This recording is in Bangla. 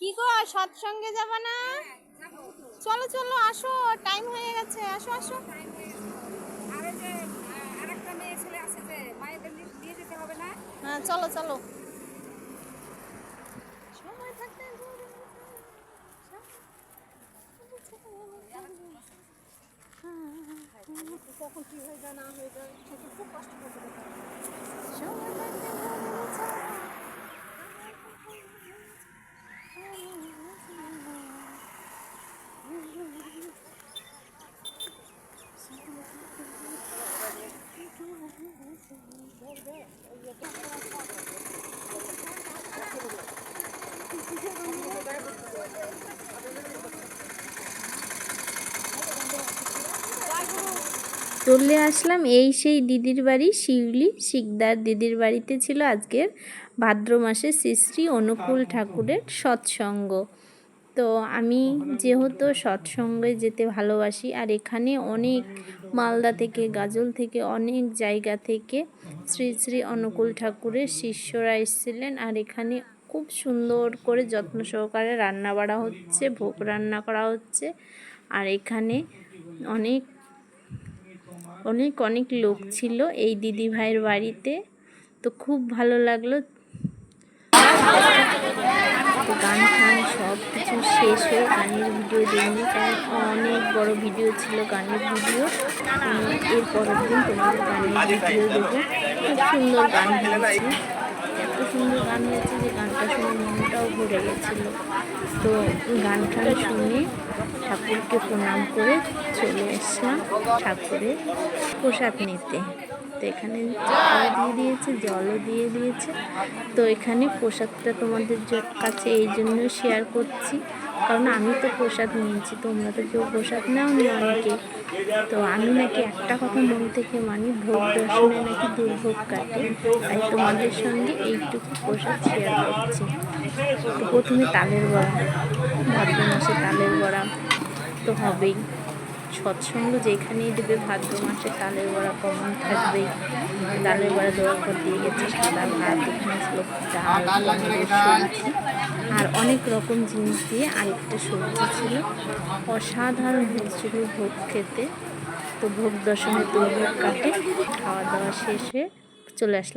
কি গো সৎসঙ্গে যাবা না? চলো চলো আসো টাইম হয়ে গেছে আসো আসো। আর যে আরেকটা মেয়ে ছেলে আছে যে মায়েদের নিয়ে নিয়ে যেতে হবে না? হ্যাঁ চলো চলো। সময় থাকতে কখন কি হয়ে যায় না হয়ে যায় খুব কষ্ট করতে চলে আসলাম এই সেই দিদির বাড়ি, শিউলি, শিকদার দিদির বাড়িতে ছিল আজকের ভাদ্র মাসে শ্রী শ্রী অনুকূল ঠাকুরের সৎসঙ্গ। তো আমি যেহেতু সৎসঙ্গে যেতে ভালোবাসি, আর এখানে অনেক মালদা থেকে, গাজল থেকে, অনেক জায়গা থেকে শ্রী শ্রী অনুকূল ঠাকুরের শিষ্যরা এসেছিলেন। আর এখানে খুব সুন্দর করে যত্ন সহকারে রান্না বাড়া হচ্ছে, ভোগ রান্না করা হচ্ছে। আর এখানে অনেক অনেক অনেক লোক ছিল এই দিদি ভাইয়ের বাড়িতে। তো খুব ভালো লাগল। গান সব কিছু শেষ হয়ে গানের ভিডিও দিইনি কারণ অনেক বড় ভিডিও ছিল গানের ভিডিও। এর পরের দিন তোমাদের গানের ভিডিও দেবো খুব সুন্দর গান হয়েছে। এত সুন্দর গান হয়েছে যে গানটা শুনে মনটাও ভরে গেছিল। তো গান টান শুনে ঠাকুরকে প্রণাম করে চলে এসলাম ঠাকুরের প্রসাদ নিতে। তো এখানে দিয়ে দিয়েছে, জলও দিয়ে দিয়েছে। তো এখানে প্রসাদটা তোমাদের কাছে এই জন্য শেয়ার করছি। কারণ আমি তো প্রসাদ নিয়েছি, তোমরা তো কেউ প্রসাদ নাও নি অনেকে। তো আমি নাকি একটা কথা মন থেকে মানি, ভোগ দর্শনে নাকি দুর্ভোগ কাটে। তাই তোমাদের সঙ্গে এইটুকু প্রসাদ শেয়ার করছি। তো প্রথমে তালের বড়া ভাদ্র মাসে তালের বড়া, তো হবেই। সৎসঙ্গ যেখানেই দেবে ভাদ্র মাসে তালের বড়া কমন থাকবে। তালের বড়া দেওয়ার পর দিয়ে গেছে সাদা ভাত আর অনেক রকম জিনিস দিয়ে আরেকটা সবজি ছিল। অসাধারণ হয়েছিল ভোগ খেতে। তো ভোগ দশমী দুর্ভোগ কাটে, খাওয়া দাওয়া শেষ চলে আসলাম।